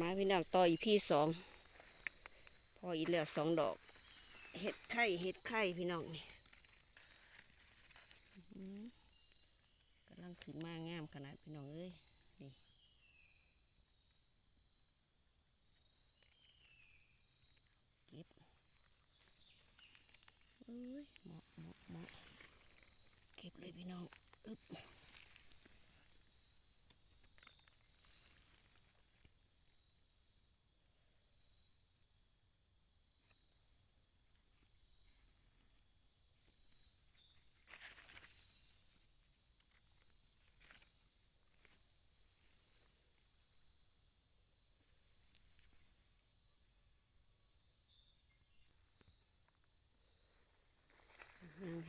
มาพี่น้องต่ออีพี่สองพออีกแล้วสองดอก เห็ดไข่เห็ดไข่พี่น้องนี่กำลังขึ้นมางามขนาดพี่น้องเอ้ยนี่เก็บเอ้ยเหมาะเหมาะเหมาะเก็บเลยพี่น้องอึ๊บ ยัง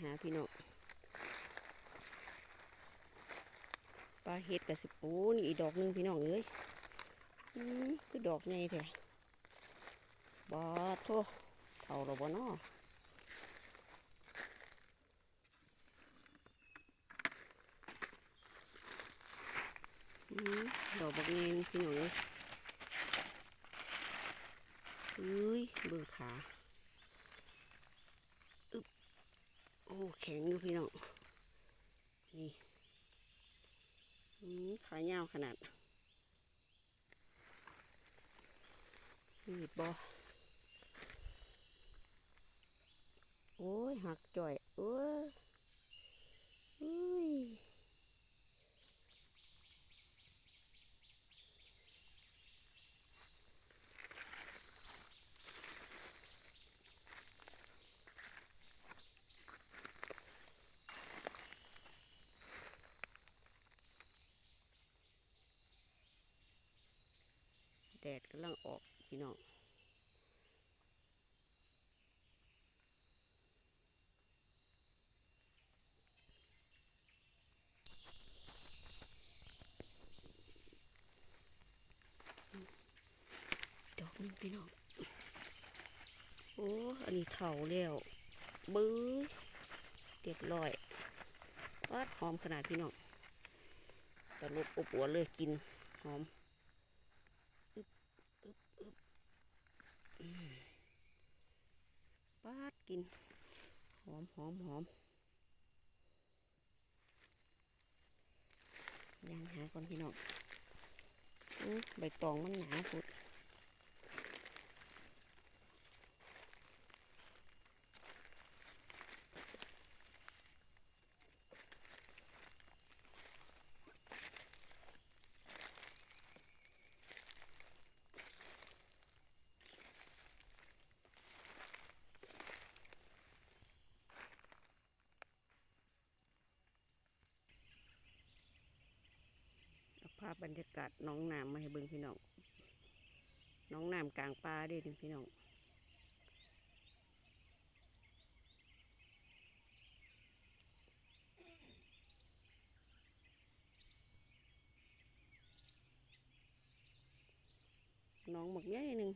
หาพี่น้องปลาเห็ดกับสิปูนี่อีดอกหนึ่งพี่น้องเอ้ยอืมคือดอกใหญ่แท้บาโทเท่าเราบ่นอดอกบักเงนพี่น้องเอ้ยเอ้ยเบิ่งขา โอ้แข็งอยู่พี่น้อง นี่ขายาวขนาดนี่บอโอ้ยหักจ่อย เออยแดดกำลังออกพี่น้องดอกหนึงพี่น้องโอันนี้เข่าแล้วบื้อเรียบร้อยวัดหอมขนาดพี่น้องตลบอบอวนเลยกินหอมปาดกิน หอมหอมหอมยังหาก่อนพี่น้องอใบตองมันหนาพุด ภาพบรรยากาศน้องน้ำมาให้เบิ่งพี่น้องน้องน้ำกลางป่าเด้อพี่น้องน้องหมกใหญ่หนึ่ง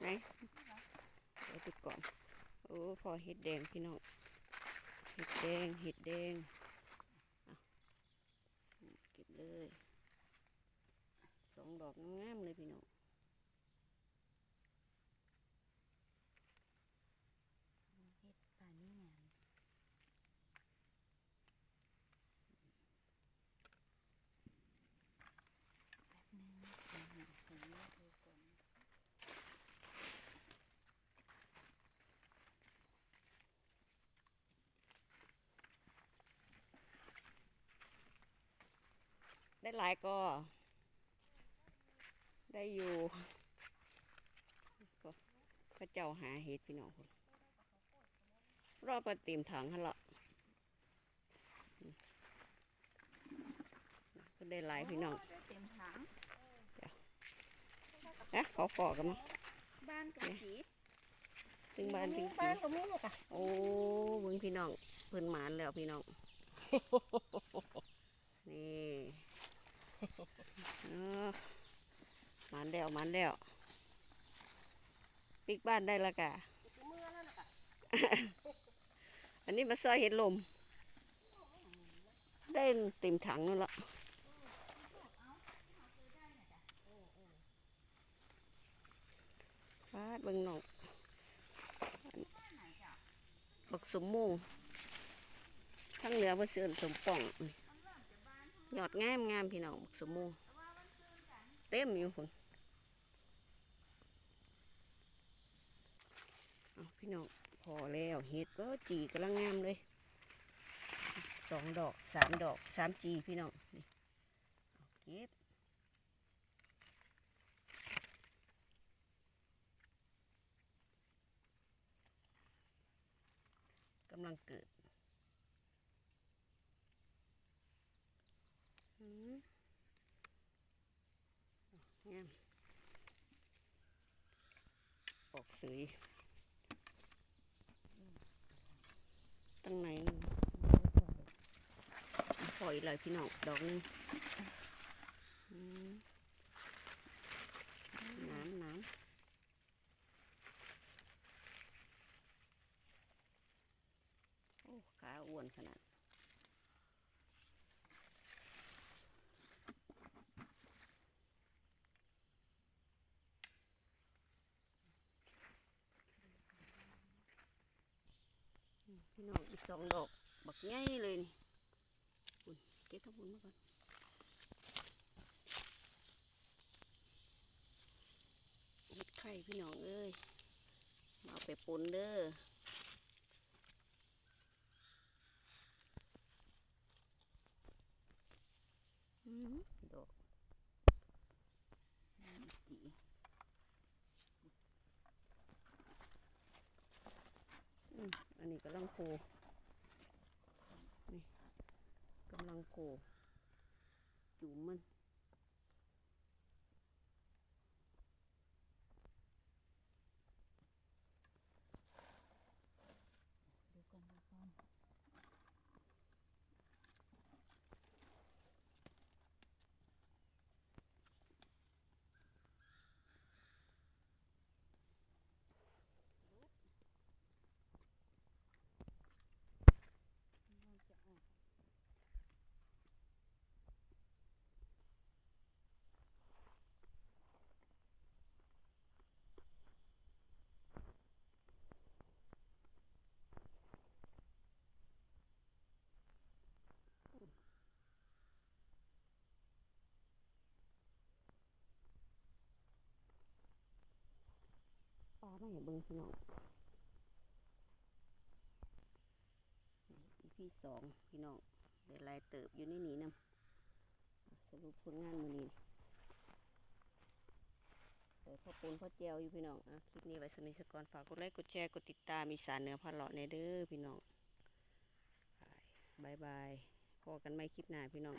ไหนเอาไปก่อน โอ้พอเห็ดแดงพี่น้อง เห็ดแดง เห็ดแดงเอาเก็บเลย สองดอกงามเลยพี่น้อง เฮ็ดป่านี่งามแป๊บนึงเดี๋ยวหาใส่เนื้อดูก่อน ได้หลายก็ได้อยู่ก็พระเจ้าหาเห็ดพี่น้องคนรอประติมถังหั่นละอืมก็ได้หลายพี่น้องโได้เต็มถังนะขอขอกันมาบ้านกับสีถึงบ้านถึงบ้าทีนกับมูกอะโอ้เบึงพี่น้องเพิ่นหมานแล้วพี่น้องนี่ มันแล้วมันแล้วปิกบ้านได้ละกะอันนี้มาซอยเห็นลม ได้เต็มถังนั่นละฟาดเบิ่งนอกบักสมมงทั้งเหนือว่าเสื่อมสมป่องนี่ ยอดงามงามพี่น้องสมมุงเต็มอยู่พุ่นเอาพี่น้องพอแล้วเห็ดก็จีกำลังงามเลยสองดอกสามดอกสามจีพี่น้องนี่เก็บกำลังเกิดอืมเอางามออกสว ยตั้งไหนปล่อยเลยพี่น้องดอกนึงน้ำน้ำโอ้ขาอ้วนขนาด พี่น้องอีกสองดอกบักใหญ่เลยนี่อุ่นเก็บทั้งบุญมาก่อนเห็ดไข่พี่น้องเอ้ยมาเอาไปปนเด้อดอกอืมจีอืมอั นี่กำลังโคนี่กำลังโคจุ่มมัน ปลาไม่เห็นเบิ้งพี่น้องอีพี่สองพี่น้องเดี๋ยวลายเติบอยู่ในนี้นำสรุปผลงานมือนี้เดี๋ยวพ่อปูนพ่อแจวอยู่พี่น้องอะคลิปนี้ไว้สนิทสกอนฝากกดไลค์กดแชร์กดติดตามมีสารเหนือพันเลาะในเด้อพี่น้องบายบายพอกันไม่คลิปหน้าพี่น้อง